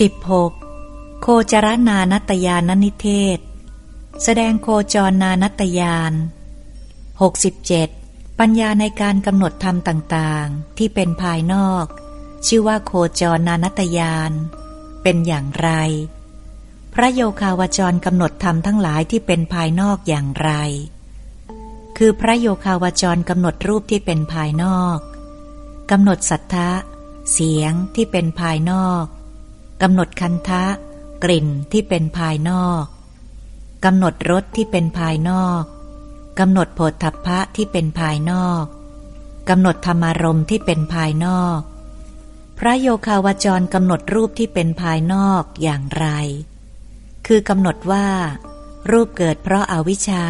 16. โคจรนานัตยานนิเทศ แสดงโคจรนานัตยาน 67. ปัญญาในการกำหนดธรรมต่างๆ ที่เป็นภายนอก ชื่อว่าโคจรนานัตยาน เป็นอย่างไร พระโยคาวจรกำหนดธรรมทั้งหลายที่เป็นภายนอกอย่างไร คือพระโยคาวจรกำหนดรูปที่เป็นภายนอกกำหนดสัทธะ เสียงที่เป็นภายนอก กำหนดคันทะ กลิ่นที่เป็นภายนอกกำหนดรสที่เป็นภายนอกกำหนดโผฏฐัพพะที่เป็นภายนอกกำหนดธรรมารมที่เป็นภายนอก พระโยคาวจรกำหนดรูปที่เป็นภายนอกอย่างไร คือกำหนดว่า รูปเกิดเพราะอาวิชชา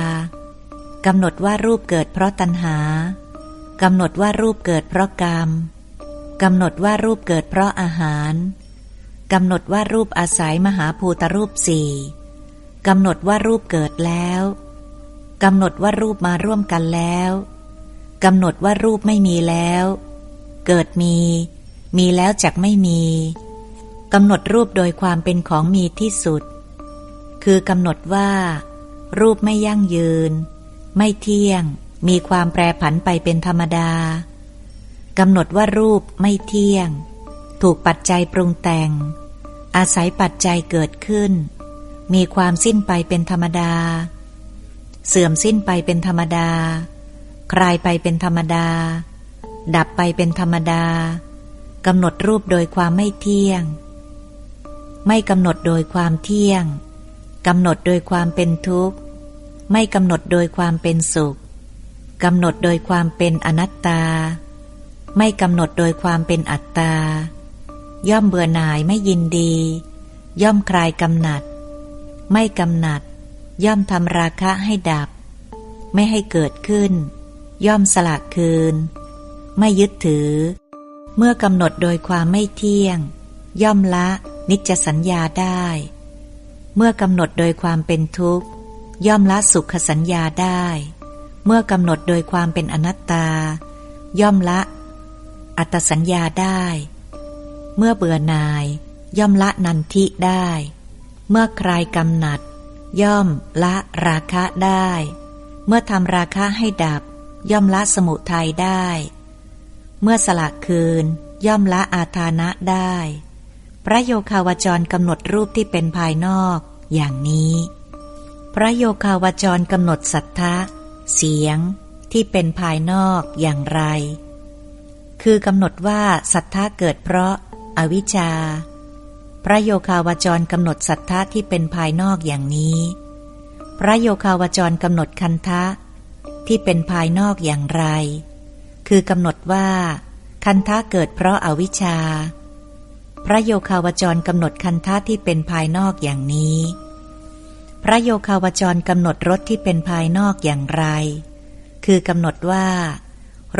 กำหนดว่ารูปเกิดเพราะตัณหากำหนดว่ารูปเกิดเพราะกรรมกำหนดว่ารูปเกิดเพราะอาหาร กำหนดว่ารูปอาศัยมหาภูตรูปสี่กำหนดว่ารูปเกิดแล้วกำหนดว่ารูปมาร่วมกันแล้วกำหนดว่ารูปไม่มีแล้ว เกิดมี มีแล้วจักไม่มีกำหนดรูปโดยความเป็นของมีที่สุด คือกำหนดว่า รูปไม่ยั่งยืน ไม่เที่ยง มีความแปรผันไปเป็นธรรมดากำหนดว่ารูปไม่เที่ยง ถูกปัจจัยปรุงแต่ง อาศัยปัจจัยเกิดขึ้น มีความสิ้นไปเป็นธรรมดา เสื่อมสิ้นไปเป็นธรรมดา คลายไปเป็นธรรมดา ดับไปเป็นธรรมดากำหนดรูปโดยความไม่เที่ยง ไม่กำหนดโดยความเที่ยงกำหนดโดยความเป็นทุกข์ ไม่กำหนดโดยความเป็นสุขกำหนดโดยความเป็นอนัตตา ไม่กำหนดโดยความเป็นอัตตา ย่อมเบื่อหน่ายไม่ยินดี ย่อมคลายกำหนัด ไม่กำหนัด ย่อมทำราคะให้ดับ ไม่ให้เกิดขึ้น ย่อมสละคืน ไม่ยึดถือ เมื่อกำหนดโดยความไม่เที่ยง ย่อมละนิจสัญญาได้ เมื่อกำหนดโดยความเป็นทุกข์ ย่อมละสุขสัญญาได้ เมื่อกำหนดโดยความเป็นอนัตตา ย่อมละ อัตสัญญาได้ เมื่อเบื่อนาย ย่อมละนันทิได้ เมื่อคลายกำหนัด ย่อมละราคะได้ เมื่อทำราคะให้ดับ ย่อมละสมุทัยได้ เมื่อสละคืน ย่อมละอาทานะได้ พระโยคาวจรกำหนดรูปที่เป็นภายนอกอย่างนี้ พระโยคาวจรกำหนดสัทธะ เสียงที่เป็นภายนอกอย่างไร คือกำหนดว่าสัทธะเกิดเพราะ อวิชชา พระโยคาวจรกำหนดสัทธะที่เป็นภายนอกอย่างนี้ พระโยคาวจรกำหนดคันทะ ที่เป็นภายนอกอย่างไร คือกำหนดว่า คันทะเกิดเพราะอาวิชชา พระโยคาวจรกำหนดคันทะที่เป็นภายนอกอย่างนี้ พระโยคาวจรกำหนดรสที่เป็นภายนอกอย่างไร คือกำหนดว่า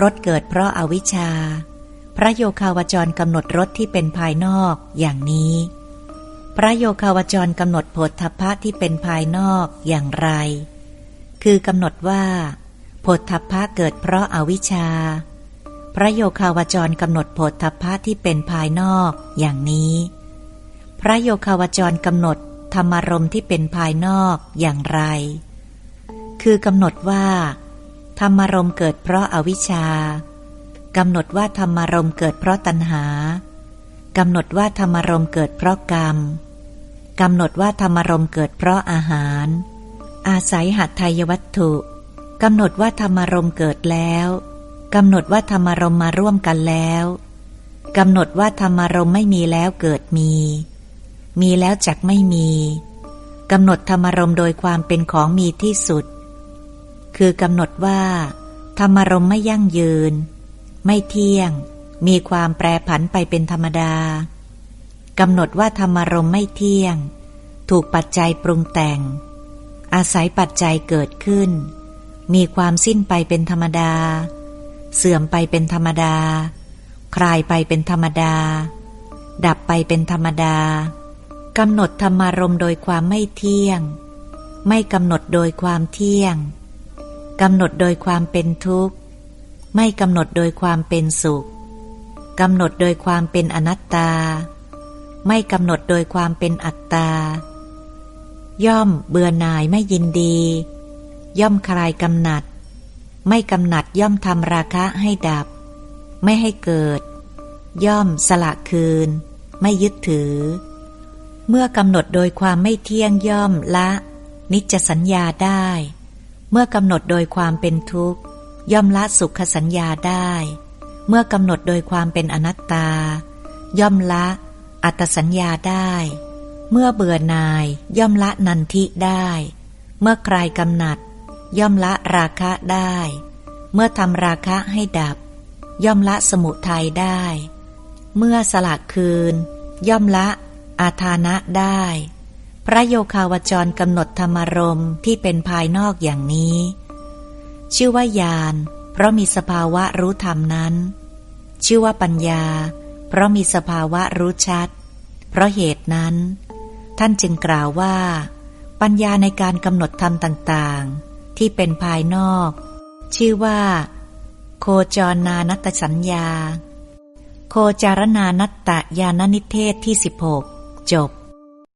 รสเกิดเพราะอาวิชชา พระโยคาวจรกำหนดรสที่เป็นภายนอกอย่างนี้ พระโยคาวจรกำหนดโพธพะที่เป็นภายนอกอย่างไร คือกำหนดว่าโพธพะเกิดเพราะอาวิชชา พระโยคาวจรกำหนดโพธพะที่เป็นภายนอกอย่างนี้ พระโยคาวจรกำหนดธรรมารมที่เป็นภายนอกอย่างไร คือกำหนดว่า ธรรมารมเกิดเพราะอาวิชชา กำหนดว่าธรรมารมเกิดเพราะตัณหากำหนดว่าธรรมารมเกิดเพราะกรรมกำหนดว่าธรรมารมเกิดเพราะอาหาร อาศัยหัตถยวัตถุกำหนดว่าธรรมารมเกิดแล้วกำหนดว่าธรรมารมมาร่วมกันแล้วกำหนดว่าธรรมารมไม่มีแล้วเกิดมี มีแล้วจักไม่มีกำหนดธรรมารมโดยความเป็นของมีที่สุด คือกำหนดว่า ธรรมารมไม่ยั่งยืน ไม่เที่ยง มีความแปรผันไปเป็นธรรมดากำหนดว่าธรรมารมไม่เที่ยง ถูกปัจจัยปรุงแต่ง อาศัยปัจจัยเกิดขึ้น มีความสิ้นไปเป็นธรรมดา เสื่อมไปเป็นธรรมดา คลายไปเป็นธรรมดา ดับไปเป็นธรรมดากำหนดธรรมารมโดยความไม่เที่ยง ไม่กำหนดโดยความเที่ยงกำหนดโดยความเป็นทุกข์ ไม่กำหนดโดยความเป็นสุขกำหนดโดยความเป็นอนัตตา ไม่กำหนดโดยความเป็นอัตตา ย่อมเบื่อหน่ายไม่ยินดี ย่อมคลายกำหนัด ไม่กำหนัดย่อมทำราคะให้ดับ ไม่ให้เกิด ย่อมสละคืน ไม่ยึดถือ เมื่อกำหนดโดยความไม่เที่ยงย่อมละ นิจสัญญาได้ เมื่อกำหนดโดยความเป็นทุกข์ ย่อมละสุขสัญญาได้ เมื่อกำหนดโดยความเป็นอนัตตา ย่อมละอัตสัญญาได้ เมื่อเบื่อนายย่อมละนันทิได้ เมื่อใคลายกำหนัด ย่อมละราคะได้ เมื่อทำราคะให้ดับ ย่อมละสมุทัยได้ เมื่อสละคืน ย่อมละอาทานะได้ พระโยคาวจรกำหนดธรรมรมที่เป็นภายนอกอย่างนี้ ชื่อว่าญาณเพราะมีสภาวะรู้ธรรมนั้น ชื่อว่าปัญญา เพราะมีสภาวะรู้ชัด เพราะเหตุนั้น ท่านจึงกล่าวว่า ปัญญาในการกำหนดธรรมต่างๆ ที่เป็นภายนอก ชื่อว่า โคจรนานัตสัญญา โคจารนานัตตยานนิเทศที่ 16 จบ